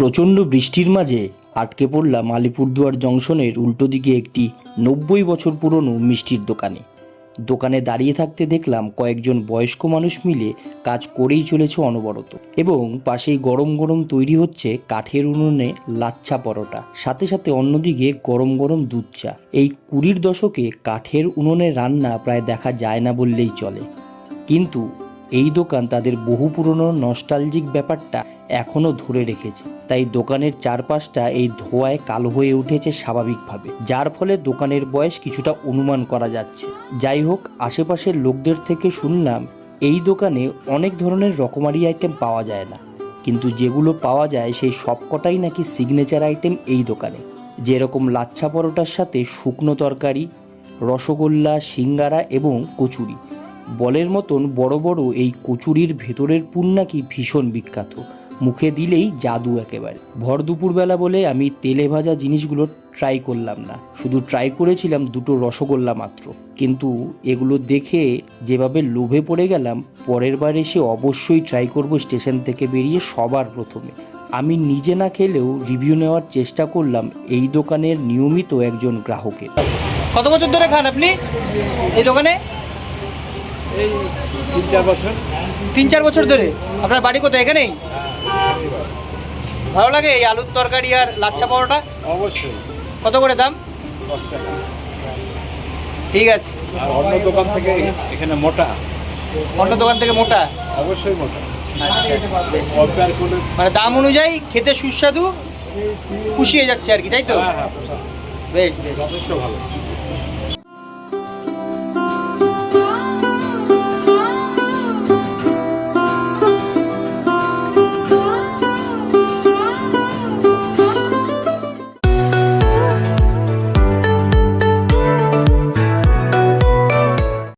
প্রচণ্ড বৃষ্টির মাঝে আটকে পড়লাম আলিপুরদুয়ার জংশনের উল্টো দিকে একটি নব্বই বছর পুরনো মিষ্টির দোকানে। দোকানে দাঁড়িয়ে থাকতে দেখলাম কয়েকজন বয়স্ক মানুষ মিলে কাজ করেই চলেছে অনবরত এবং পাশেই গরম গরম তৈরি হচ্ছে কাঠের উনুনে লাচ্ছা পরোটা, সাথে সাথে অন্যদিকে গরম গরম দুধ চা। এই কুড়ির দশকে কাঠের উনুনে রান্না প্রায় দেখা যায় না বললেই চলে। কিন্তু এই দোকান তাদের বহু পুরনো নস্টালজিক ব্যাপারটা এখনও ধরে রেখেছে। তাই দোকানের চারপাশটা এই ধোয়ায় কালো হয়ে উঠেছে স্বাভাবিকভাবে, যার ফলে দোকানের বয়স কিছুটা অনুমান করা যাচ্ছে। যাই হোক, আশেপাশের লোকদের থেকে শুনলাম, এই দোকানে অনেক ধরনের রকমারি আইটেম পাওয়া যায় না। কিন্তু যেগুলো পাওয়া যায়, সেই সবকটাই নাকি সিগনেচার আইটেম এই দোকানে। যেরকম লাচ্ছা পরোটার সাথে শুকনো তরকারি, রসগোল্লা, সিঙ্গারা এবং কচুরি। বলের মতন বড় বড় এই কচুরির ভেতরের পুর নাকি ভীষণ বিখ্যাত। মুখে দিলেই জাদু একেবারে। ভর দুপুরবেলা বলে আমি তেলে ভাজা জিনিসগুলো ট্রাই করলাম না। শুধু ট্রাই করেছিলাম দুটো রসগোল্লা মাত্র। কিন্তু এগুলো দেখে যেভাবে লোভে পড়ে গেলাম, পরের বার এসে অবশ্যই ট্রাই করব স্টেশন থেকে বেরিয়ে সবার প্রথমে। আমি নিজে না খেলেও রিভিউ নেওয়ার চেষ্টা করলাম এই দোকানের নিয়মিত একজন গ্রাহকের। কত বছর ধরে খান আপনি এই দোকানে? এই তিন চার বছর। তিন চার বছর ধরে? আপনার বাড়ি কোথায়? এখানেই? ভালো লাগে এই আলুর তরকারি আর লাচ্ছা পরোটা? অবশ্যই। কত করে দাম? ঠিক আছে। আর অন্য দোকান থেকে এখানে মোটা। অন্য দোকান থেকে মোটা? অবশ্যই মোটা। আচ্ছা। মানে দাম অনুযায়ী খেতে সুস্বাদু পুষিয়ে যাচ্ছে আর কি তাই তো? হ্যাঁ হ্যাঁ বেশ বেশ। যথেষ্ট ভালো।